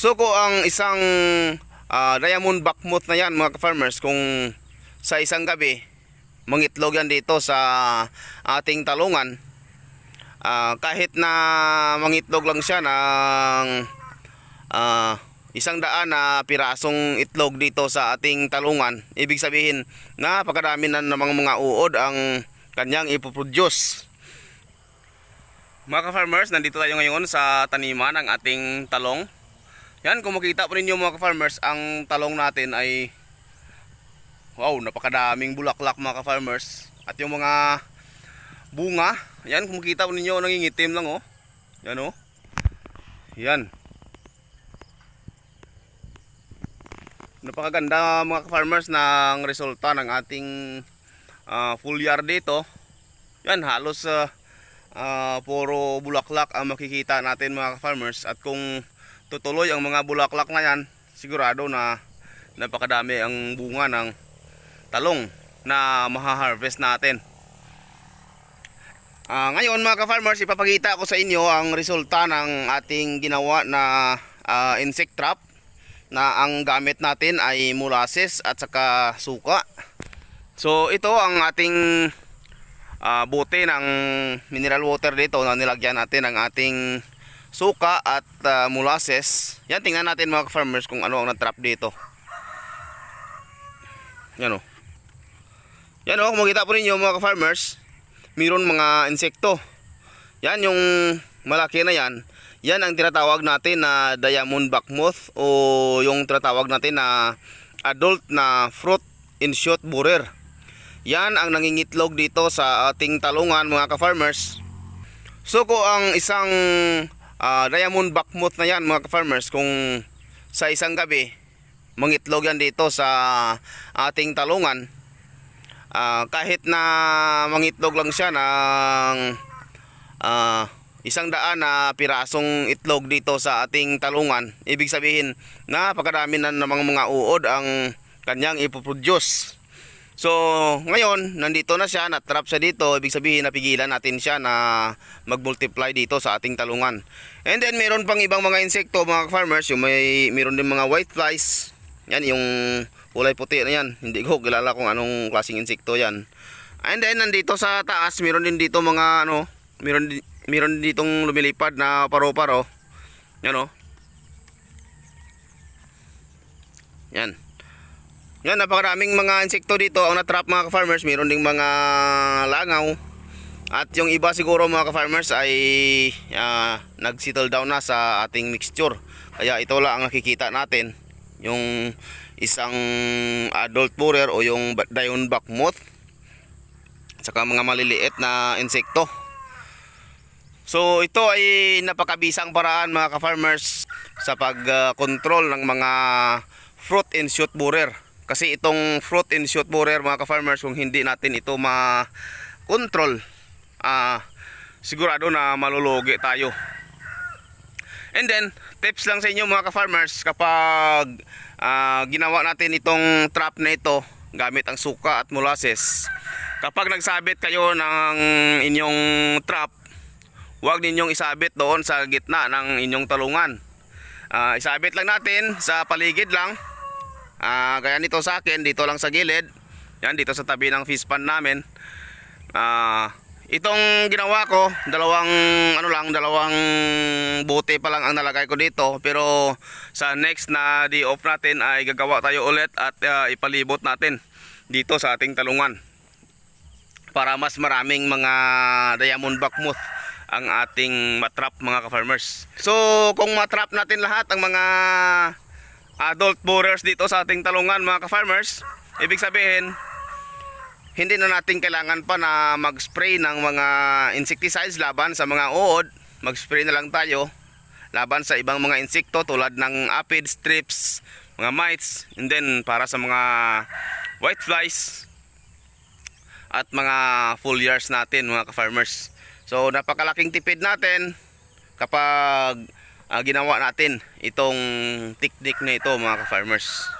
So ko ang isang ah, diamond backmouth na yan mga ka-farmers kung sa isang gabi mangitlog yan dito sa ating talungan. Ah, kahit na mangitlog lang siya ng ah, isang daan na pirasong itlog dito sa ating talungan ibig sabihin napakadami na namang mga uod ang kanyang ipoproduce. Mga ka-farmers nandito tayo ngayon sa taniman ng ating talong yan kung makita po ninyo mga ka-farmers ang talong natin ay wow napakadaming bulaklak mga ka-farmers. At yung mga bunga yan kung makita po ninyo nangingitim lang oh. Yan oh. Yan. Napakaganda mga ka-farmers ng resulta ng ating ah, full yard dito. Yan halos ah, ah, puro bulaklak ang makikita natin mga ka-farmers. At kung tutuloy ang mga bulaklak na yan. Sigurado na napakadami ang bunga ng talong na maha-harvest natin. Ah, ngayon mga ka-farmers ipapakita ko sa inyo ang resulta ng ating ginawa na ah, insect trap na ang gamit natin ay molasses at saka suka. So ito ang ating ah, bote ng mineral water dito na nilagyan natin ng ating suka at ah, molasses. Yan, tingnan natin mga farmers kung ano ang na-trap dito. Yan o. Yan o, kung makita po ninyo mga farmers, mayroon mga insekto. Yan yung malaki na yan. Yan ang tinatawag natin na diamond backmoth o yung tinatawag natin na adult na fruit in shoot borer. Yan ang nangingitlog dito sa ating talungan mga ka-farmers. So ko ang isang ah, diamond backmoth na yan mga ka-farmers kung sa isang gabi mangitlog yan dito sa ating talungan. Ah, kahit na mangitlog lang siya ng ah, isang daan na pirasong itlog dito sa ating talungan. Ibig sabihin, napakadami na namang mga uod ang kanyang ipoproduce. So, ngayon, nandito na siya, natrap siya dito. Ibig sabihin, napigilan natin siya na mag-multiply dito sa ating talungan. And then, meron pang ibang mga insekto, mga farmers. Yung may, meron din mga white flies. Yan, yung kulay puti na yan. Hindi ko kilala kung anong klaseng insekto yan. And then, nandito sa taas, meron din dito mga, ano, meron, meron ditong lumilipad na paro-paro. Yan, oh. Yan. Yan, napakaraming mga insekto dito ang natrap mga ka-farmers. Meron ding mga langaw. At yung iba siguro mga ka-farmers ay ah, nag-settle down na sa ating mixture. Kaya ito lang ang nakikita natin. Yung isang adult borer o yung ba- dionback moth. Saka mga maliliit na insekto. So ito ay napakabisang paraan mga ka-farmers sa pag-control ng mga fruit and shoot borer. Kasi itong fruit and shoot borer mga ka-farmers kung hindi natin ito ma-control, ah sigurado na malulugi tayo. And then, tips lang sa inyo mga ka-farmers kapag ah, ginawa natin itong trap na ito gamit ang suka at molasses. Kapag nagsabit kayo ng inyong trap, huwag ninyong isabit doon sa gitna ng inyong talungan. Ah, isabit lang natin sa paligid lang. Ah, kaya nito sa akin, dito lang sa gilid. Yan, dito sa tabi ng fish pan namin. Ah, itong ginawa ko, dalawang ano lang, dalawang bote pa lang ang nalagay ko dito. Pero sa next na day off natin ay gagawa tayo ulit at ah, ipalibot natin dito sa ating talungan. Para mas maraming mga diamond backmoth ang ating matrap mga ka-farmers. So, kung matrap natin lahat ang mga adult borers dito sa ating talungan mga ka-farmers, ibig sabihin, hindi na natin kailangan pa na mag-spray ng mga insecticides laban sa mga uod. Mag-spray na lang tayo laban sa ibang mga insekto tulad ng aphids, thrips, mga mites, and then para sa mga white flies at mga foliars natin mga ka-farmers. So napakalaking tipid natin kapag ah, ginawa natin itong technique na ito mga ka-farmers.